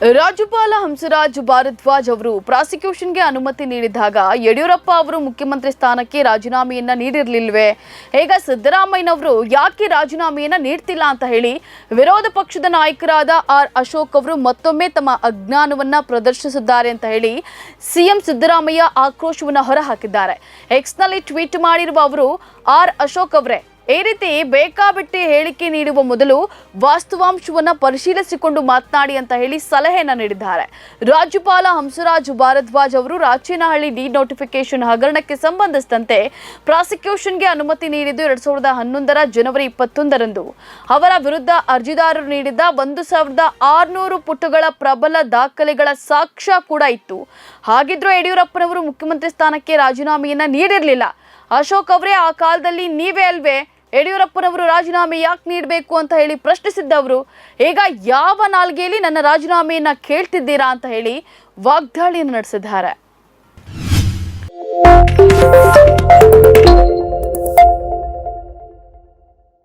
ರಾಜ್ಯಪಾಲ ಹಂಸರಾಜ್ ಭಾರದ್ವಾಜ್ ಅವರು ಪ್ರಾಸಿಕ್ಯೂಷನ್ಗೆ ಅನುಮತಿ ನೀಡಿದಾಗ ಯಡಿಯೂರಪ್ಪ ಅವರು ಮುಖ್ಯಮಂತ್ರಿ ಸ್ಥಾನಕ್ಕೆ ರಾಜೀನಾಮೆಯನ್ನ ನೀಡಿರಲಿಲ್ವೇ? ಈಗ ಸಿದ್ದರಾಮಯ್ಯನವರು ಯಾಕೆ ರಾಜೀನಾಮೆಯನ್ನ ನೀಡ್ತಿಲ್ಲ ಅಂತ ಹೇಳಿ ವಿರೋಧ ಪಕ್ಷದ ನಾಯಕರಾದ ಆರ್ ಅಶೋಕ್ ಅವರು ಮತ್ತೊಮ್ಮೆ ತಮ್ಮ ಅಜ್ಞಾನವನ್ನ ಪ್ರದರ್ಶಿಸಿದ್ದಾರೆ ಅಂತ ಹೇಳಿ ಸಿಎಂ ಸಿದ್ದರಾಮಯ್ಯ ಆಕ್ರೋಶವನ್ನ ಹೊರಹಾಕಿದ್ದಾರೆ. ಎಕ್ಸ್ನಲ್ಲಿ ಟ್ವೀಟ್ ಮಾಡಿರುವ ಅವರು, ಆರ್ ಅಶೋಕ್ ಅವರೇ ಈ ರೀತಿ ಬೇಕಾಬಿಟ್ಟಿ ಹೇಳಿಕೆ ನೀಡುವ ಮೊದಲು ವಾಸ್ತವಾಂಶವನ್ನು ಪರಿಶೀಲಿಸಿಕೊಂಡು ಮಾತನಾಡಿ ಅಂತ ಹೇಳಿ ಸಲಹೆಯನ್ನು ನೀಡಿದ್ದಾರೆ. ರಾಜ್ಯಪಾಲ ಹಂಸರಾಜ್ ಭಾರದ್ವಾಜ್ ಅವರು ರಾಚೇನಹಳ್ಳಿ ಡಿ ನೋಟಿಫಿಕೇಶನ್ ಹಗರಣಕ್ಕೆ ಸಂಬಂಧಿಸಿದಂತೆ ಪ್ರಾಸಿಕ್ಯೂಷನ್ಗೆ ಅನುಮತಿ ನೀಡಿದ್ದು ಎರಡ್ ಸಾವಿರದ ಹನ್ನೊಂದರ ಜನವರಿ ಇಪ್ಪತ್ತೊಂದರಂದು. ಅವರ ವಿರುದ್ಧ ಅರ್ಜಿದಾರರು ನೀಡಿದ್ದ ಒಂದು ಸಾವಿರದ ಆರುನೂರು ಪುಟಗಳ ಪ್ರಬಲ ದಾಖಲೆಗಳ ಸಾಕ್ಷ್ಯ ಕೂಡ ಇತ್ತು. ಹಾಗಿದ್ರೂ ಯಡಿಯೂರಪ್ಪನವರು ಮುಖ್ಯಮಂತ್ರಿ ಸ್ಥಾನಕ್ಕೆ ರಾಜೀನಾಮೆಯನ್ನ ನೀಡಿರಲಿಲ್ಲ. ಅಶೋಕ್ ಅವರೇ ಆ ಕಾಲದಲ್ಲಿ ನೀವೇ ಅಲ್ವೇ ಯಡಿಯೂರಪ್ಪನವರು ರಾಜೀನಾಮೆ ಯಾಕೆ ನೀಡಬೇಕು ಅಂತ ಹೇಳಿ ಪ್ರಶ್ನಿಸಿದ್ದವರು, ಈಗ ಯಾವ ನಾಲ್ಗೆಯಲ್ಲಿ ನನ್ನ ರಾಜೀನಾಮೆಯನ್ನ ಕೇಳ್ತಿದ್ದೀರಾ ಅಂತ ಹೇಳಿ ವಾಗ್ದಾಳಿಯನ್ನು ನಡೆಸಿದ್ದಾರೆ.